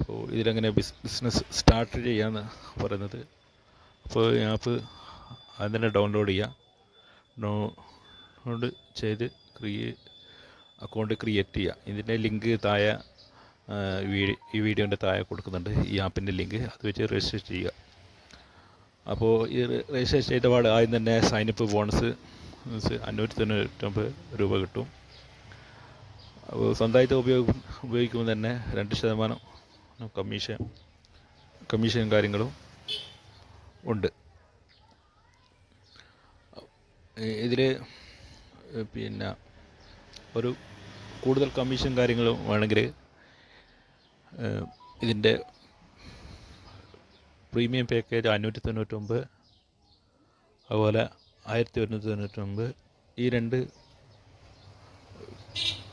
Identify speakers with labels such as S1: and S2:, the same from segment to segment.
S1: അപ്പോൾ ഇതിലെങ്ങനെ ബിസ് business start ചെയ്യാന്ന് പറയുന്നത്. അപ്പോൾ ഈ ആപ്പ് അതിനെ ഡൗൺലോഡ് ചെയ്യുക ഡൗൺലോഡ് ചെയ്ത് ക്രിയേ അക്കൗണ്ട് ക്രിയേറ്റ് ചെയ്യുക ഇതിന്റെ ലിങ്ക് താഴെ വീഡിയോ ഈ വീഡിയോന്റെ താഴെ കൊടുക്കുന്നുണ്ട്. ഈ ആപ്പിന്റെ ലിങ്ക് അത് വെച്ച് രജിസ്റ്റർ ചെയ്യുക. അപ്പോൾ ഈ രജിസ്റ്റർ ചെയ്ത പാട് ആദ്യം തന്നെ സൈനപ്പ് ബോണസ് അഞ്ഞൂറ്റി തൊണ്ണൂറ്റൊമ്പത് രൂപ കിട്ടും. അപ്പോൾ സ്വന്തമായിട്ട് ഉപയോഗ ഉപയോഗിക്കുമ്പോൾ തന്നെ രണ്ട് ശതമാനം കമ്മീഷൻ കമ്മീഷനും കാര്യങ്ങളും ഉണ്ട്. ഇതിൽ പിന്നെ ഒരു കൂടുതൽ കമ്മീഷൻ കാര്യങ്ങളും വേണമെങ്കിൽ ഇതിന്റെ പ്രീമിയം പാക്കേജ് അഞ്ഞൂറ്റി തൊണ്ണൂറ്റൊമ്പത് അതുപോലെ ആയിരത്തി ഒരുന്നൂറ്റി തൊണ്ണൂറ്റൊമ്പത് ഈ രണ്ട്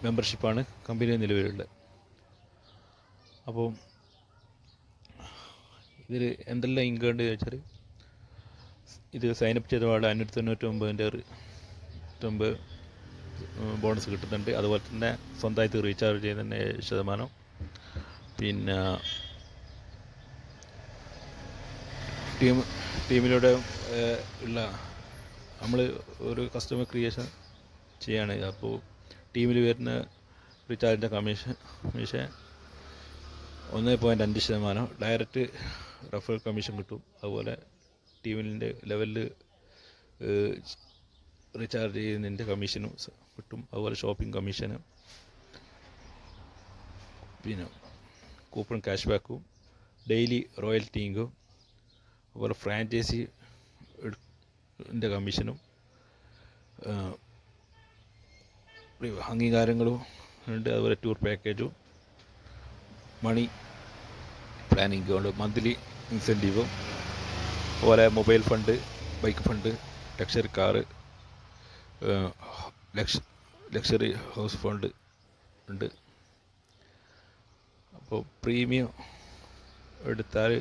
S1: മെമ്പർഷിപ്പാണ് കമ്പനി നിലവിലുള്ളത്. അപ്പോൾ ഇതിൽ എന്തെല്ലാം ഇൻകം ഉണ്ട് ചോദിച്ചാൽ ഇത് സൈനപ്പ് ചെയ്ത പാട് അഞ്ഞൂറ്റി തൊണ്ണൂറ്റി ഒമ്പതിന്റെ തൊമ്പത് ബോണസ് കിട്ടുന്നുണ്ട്. അതുപോലെ തന്നെ സ്വന്തമായിട്ട് റീചാർജ് ചെയ്ത ഏഴ് ശതമാനം. പിന്നെ ടീം ടീമിലൂടെ ഉള്ള നമ്മൾ ഒരു കസ്റ്റമർ ക്രിയേഷൻ ചെയ്യാണ്. അപ്പോൾ ടീമിൽ വരുന്ന റീചാർജിന്റെ കമ്മീഷൻ കമ്മീഷൻ ഒന്ന് പോയിന്റ് അഞ്ച് ശതമാനം. ഡയറക്റ്റ് റഫറൽ കമ്മീഷൻ കിട്ടും. അതുപോലെ ടീമിന്റെ ലെവലിൽ റീചാർജ് ചെയ്യുന്നതിന്റെ കമ്മീഷനും കിട്ടും. അതുപോലെ ഷോപ്പിംഗ് കമ്മീഷന് പിന്നെ കൂപ്പൺ ക്യാഷ് ബാക്കും ഡെയിലി റോയൽറ്റി ഇൻകം അതുപോലെ ഫ്രാഞ്ചൈസി ന്റെ കമ്മീഷനും അംഗീകാരങ്ങളും ഉണ്ട്. അതുപോലെ ടൂർ പാക്കേജും മണി കൊണ്ട് മന്ത്ലി ഇൻസെന്റീവും അതുപോലെ mobile fund bike fund luxury car ലക്ഷ ലക്ഷറി ഹൗസ് ഫണ്ട് ഉണ്ട്. അപ്പോൾ പ്രീമിയം എടുത്താൽ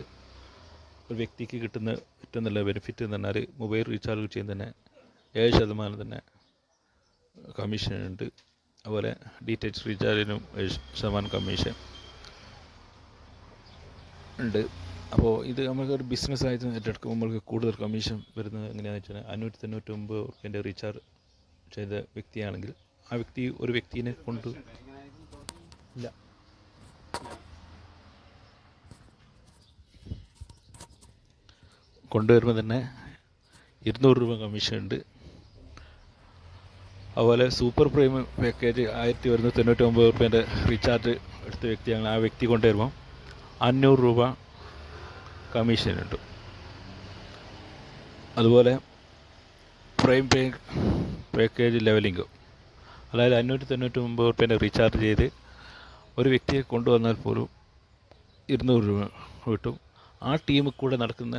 S1: ഒരു വ്യക്തിക്ക് കിട്ടുന്ന ഏറ്റവും നല്ല ബെനിഫിറ്റ് എന്ന് പറഞ്ഞാൽ മൊബൈൽ റീചാർജ് ചെയ്യുന്ന തന്നെ ഏഴ് ശതമാനം തന്നെ കമ്മീഷൻ ഉണ്ട്. അതുപോലെ ഡി ടി എച്ച് റീചാർജിനും ഏഴ് ശതമാനം കമ്മീഷൻ ഉണ്ട്. അപ്പോൾ ഇത് നമുക്കൊരു ബിസിനസ് ആയിട്ട് ഏറ്റെടുക്കുമ്പോൾ നമ്മൾക്ക് കൂടുതൽ കമ്മീഷൻ വരുന്നത് എങ്ങനെയാണെന്ന് വെച്ചാൽ അഞ്ഞൂറ്റി തൊണ്ണൂറ്റൊമ്പത് റുപ്യന്റെ റീചാർജ് ചെയ്ത വ്യക്തിയാണെങ്കിൽ ആ വ്യക്തി ഒരു വ്യക്തിനെ കൊണ്ട് ഇല്ല. കൊണ്ടുവരുമ്പോൾ തന്നെ ഇരുന്നൂറ് രൂപ കമ്മീഷൻ ഉണ്ട്. അതുപോലെ സൂപ്പർ പ്രീമിയം പാക്കേജ് ആയിരത്തി ഒരുന്നൂറ്റി തൊണ്ണൂറ്റി ഒമ്പത് റുപ്യേന്റെ റീചാർജ് എടുത്ത വ്യക്തിയാണ് ആ വ്യക്തി കൊണ്ടുവരുമ്പോൾ അഞ്ഞൂറ് രൂപ കമ്മീഷൻ ഉണ്ട് അതുപോലെ പ്രൈം പേ പാക്കേജ് ലെവലിംഗ്. അതായത് അഞ്ഞൂറ്റി തൊണ്ണൂറ്റി ഒമ്പത് റുപ്യേന്റെ റീചാർജ് ചെയ്ത് ഒരു വ്യക്തിയെ കൊണ്ടുവന്നാൽ പോലും ഇരുന്നൂറ് രൂപ കിട്ടും ആ ടീമിൽ കൂടെ നടക്കുന്ന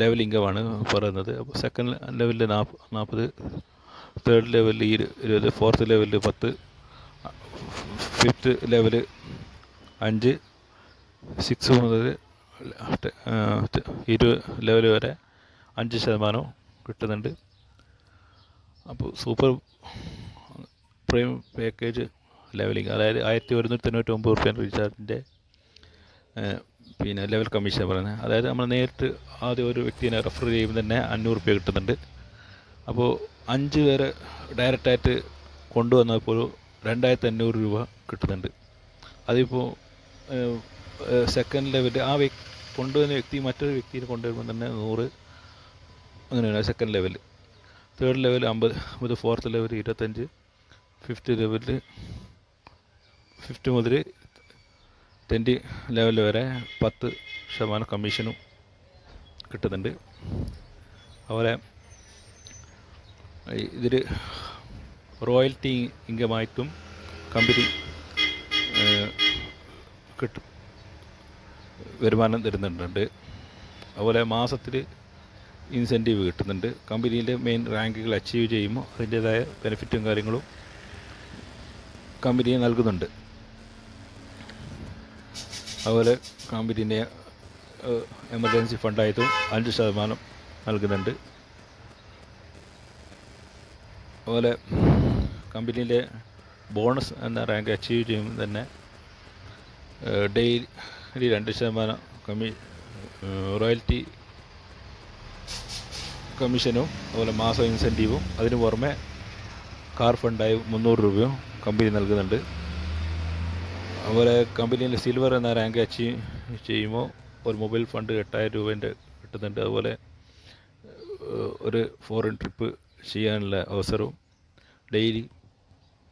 S1: ലെവൽ ഇൻകമാണ് പറയുന്നത്. അപ്പോൾ സെക്കൻഡ് ലെവലിൽ നാൽപ്പ നാൽപ്പത് തേർഡ് ലെവലിൽ ഇരു ഇരുപത് ഫോർത്ത് ലെവലിൽ പത്ത് ഫിഫ്ത്ത് ലെവൽ അഞ്ച് സിക്സ് മുതൽ ഇരുപത് ലെവൽ വരെ അഞ്ച് ശതമാനം കിട്ടുന്നുണ്ട്. അപ്പോൾ സൂപ്പർ പ്രീം പാക്കേജ് ലെവലിംഗ് അതായത് ആയിരത്തി ഒരുന്നൂറ്റി തൊണ്ണൂറ്റി ഒമ്പത് റുപ്യ റീചാർജിന്റെ പിന്നെ ലെവൽ കമ്മീഷൻ പറയുന്നത്. അതായത് നമ്മൾ നേരിട്ട് ആദ്യം ഒരു വ്യക്തിനെ റെഫർ ചെയ്യുമ്പോൾ തന്നെ അഞ്ഞൂറ് റുപ്യ കിട്ടുന്നുണ്ട്. അപ്പോൾ അഞ്ച് പേരെ ഡയറക്റ്റായിട്ട് കൊണ്ടുവന്നപ്പോൾ രണ്ടായിരത്തി അഞ്ഞൂറ് രൂപ കിട്ടുന്നുണ്ട്. അതിപ്പോൾ സെക്കൻഡ് ലെവൽ ആ വ്യക്തി കൊണ്ടുവരുന്ന വ്യക്തി മറ്റൊരു വ്യക്തിയെ കൊണ്ടുവരുമ്പോൾ തന്നെ നൂറ് അങ്ങനെയാണ് സെക്കൻഡ് ലെവൽ തേർഡ് ലെവൽ അമ്പത് അമ്പത് ഫോർത്ത് ലെവൽ ഇരുപത്തഞ്ച് ഫിഫ്ത്ത് ലെവലിൽ ഫിഫ്റ്റ് മുതൽ ട്വന്റി ലെവൽ വരെ പത്ത് ശതമാനം കമ്മീഷനും കിട്ടുന്നുണ്ട്. അതുപോലെ ഇതിൽ റോയൽറ്റി ഇൻകമായിട്ടും കമ്പനി കിട്ടും. വരുമാനം തരുന്നുണ്ട്. അതുപോലെ മാസത്തിൽ ഇൻസെന്റീവ് കിട്ടുന്നുണ്ട്. കമ്പനിയിലെ മെയിൻ റാങ്കുകൾ അച്ചീവ് ചെയ്യുമ്പോൾ അതിന്റേതായ ബെനിഫിറ്റും കാര്യങ്ങളും കമ്പനിയെ നൽകുന്നുണ്ട്. അതുപോലെ കമ്പനിന്റെ എമർജൻസി ഫണ്ടായതും അഞ്ച് ശതമാനം നൽകുന്നുണ്ട്. അതുപോലെ കമ്പനിയിലെ ബോണസ് എന്ന റാങ്ക് അച്ചീവ് ചെയ്യുമ്പോൾ തന്നെ ഡെയിലി രണ്ട് ശതമാനം കമ്മി റോയൽറ്റി കമ്മീഷനും അതുപോലെ മാസ ഇൻസെന്റീവും അതിന് പുറമെ കാർ ഫണ്ടായി മുന്നൂറ് രൂപയും കമ്പനി നൽകുന്നുണ്ട്. അതുപോലെ കമ്പനിയിൽ സിൽവർ എന്ന റാങ്ക് അച്ചീവ് ചെയ്യുമ്പോൾ ഒരു മൊബൈൽ ഫണ്ട് എട്ടായിരം രൂപേന്റെ കിട്ടുന്നുണ്ട്. അതുപോലെ ഒരു ഫോറിൻ ട്രിപ്പ് ചെയ്യാനുള്ള അവസരവും ഡെയിലി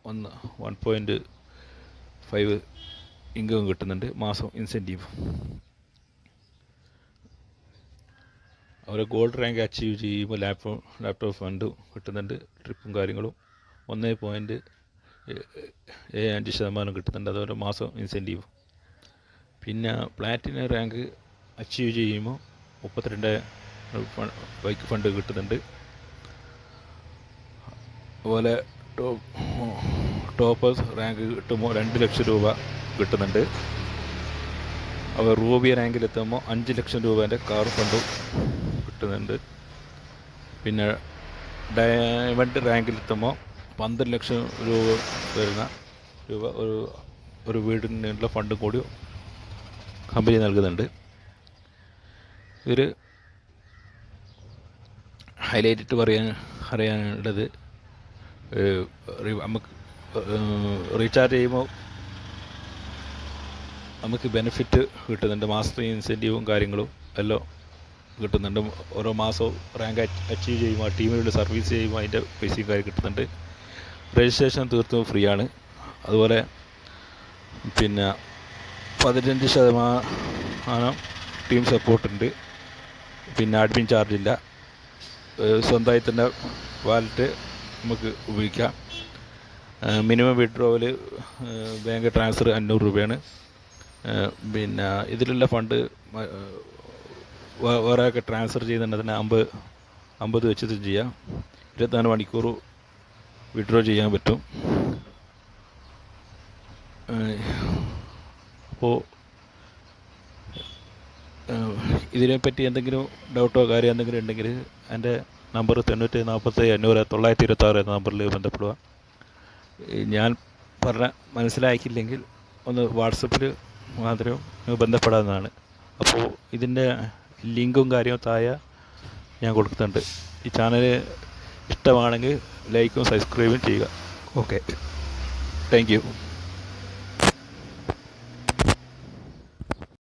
S1: ഒന്ന് വൺ പോയിന്റ് ഫൈവ് ഇൻകം കിട്ടുന്നുണ്ട് മാസം ഇൻസെന്റീവ് അവരെ ഗോൾഡ് റാങ്ക് അച്ചീവ് ചെയ്യുമ്പോൾ ലാപ്ടോപ്പ് ലാപ്ടോപ്പ് ഫണ്ട് കിട്ടുന്നുണ്ട് ട്രിപ്പും കാര്യങ്ങളും. ഒന്ന് പോയിന്റ് ഏഴ് അഞ്ച് ശതമാനം കിട്ടുന്നുണ്ട് അതുപോലെ മാസം ഇൻസെന്റീവ് പിന്നെ പ്ലാറ്റിന റാങ്ക് അച്ചീവ് ചെയ്യുമ്പോൾ മുപ്പത്തിരണ്ട് ബൈക്ക് ഫണ്ട് കിട്ടുന്നുണ്ട്. അതുപോലെ ടോപ്പ് ടോപ്പേഴ്സ് റാങ്ക് കിട്ടുമ്പോൾ രണ്ട് ലക്ഷം രൂപ കിട്ടുന്നുണ്ട്. അവർ റൂബി റാങ്കിലെത്തുമ്പോൾ അഞ്ച് ലക്ഷം രൂപേന്റെ കാർ ഫണ്ടും കിട്ടുന്നുണ്ട്. പിന്നെ ഡയമണ്ട് റാങ്കിലെത്തുമ്പോൾ പന്ത്രണ്ട് ലക്ഷം രൂപ വരുന്ന രൂപ ഒരു ഒരു വീടിനുള്ള ഫണ്ടും കൂടി കമ്പനി നൽകുന്നുണ്ട്. ഇവർ ഹൈലൈറ്റിട്ട് പറയാൻ അറിയാനുള്ളത് നമുക്ക് റീചാർജ് ചെയ്യുമ്പോൾ നമുക്ക് ബെനിഫിറ്റ് കിട്ടുന്നുണ്ട്. മാസത്തെ ഇൻസെന്റീവും കാര്യങ്ങളും എല്ലാം കിട്ടുന്നുണ്ട്. ഓരോ മാസവും റാങ്ക് അച്ചീവ് ചെയ്യുമ്പോൾ ടീമിലുള്ള സർവീസ് ചെയ്യുമ്പോൾ അതിന്റെ പൈസയും കാര്യം കിട്ടുന്നുണ്ട്. രജിസ്ട്രേഷൻ തീർത്തും ഫ്രീ ആണ്. അതുപോലെ പിന്നെ പതിനഞ്ച് ശതമാനം ടീം സപ്പോർട്ടുണ്ട് പിന്നെ അഡ്മിൻ ചാർജില്ല സ്വന്തമായി തന്നെ വാലറ്റ് നമുക്ക് ഉപയോഗിക്കാം. മിനിമം വിഡ്രോവൽ ബാങ്ക് ട്രാൻസ്ഫർ അഞ്ഞൂറ് രൂപയാണ്. പിന്നെ ഇതിലുള്ള ഫണ്ട് വേറെ ട്രാൻസ്ഫർ ചെയ്യുന്നുണ്ടെങ്കിൽ അമ്പത് അമ്പത് വെച്ചിട്ട് ചെയ്യാം. ഇരുപത്തിനാല് മണിക്കൂർ വിഡ്രോ ചെയ്യാൻ പറ്റും. അപ്പോൾ ഇതിനെപ്പറ്റി എന്തെങ്കിലും ഡൗട്ടോ കാര്യം എന്തെങ്കിലും ഉണ്ടെങ്കിൽ എന്റെ നമ്പർ തൊണ്ണൂറ്റി നാൽപ്പത്തി അഞ്ഞൂറ് തൊള്ളായിരത്തി ഇരുപത്താറ് എന്ന നമ്പറിൽ ബന്ധപ്പെടുക. ഞാൻ പറഞ്ഞ മനസ്സിലാക്കിയില്ലെങ്കിൽ ഒന്ന് വാട്സപ്പിൽ മാത്രം ബന്ധപ്പെടാവുന്നതാണ്. അപ്പോൾ ഇതിന്റെ ലിങ്കും കാര്യവും താഴെ ഞാൻ കൊടുക്കുന്നുണ്ട് ഈ ചാനൽ ഇഷ്ടമാണെങ്കിൽ ലൈക്കും സബ്സ്ക്രൈബും ചെയ്യുക. ഓക്കെ. Thank you.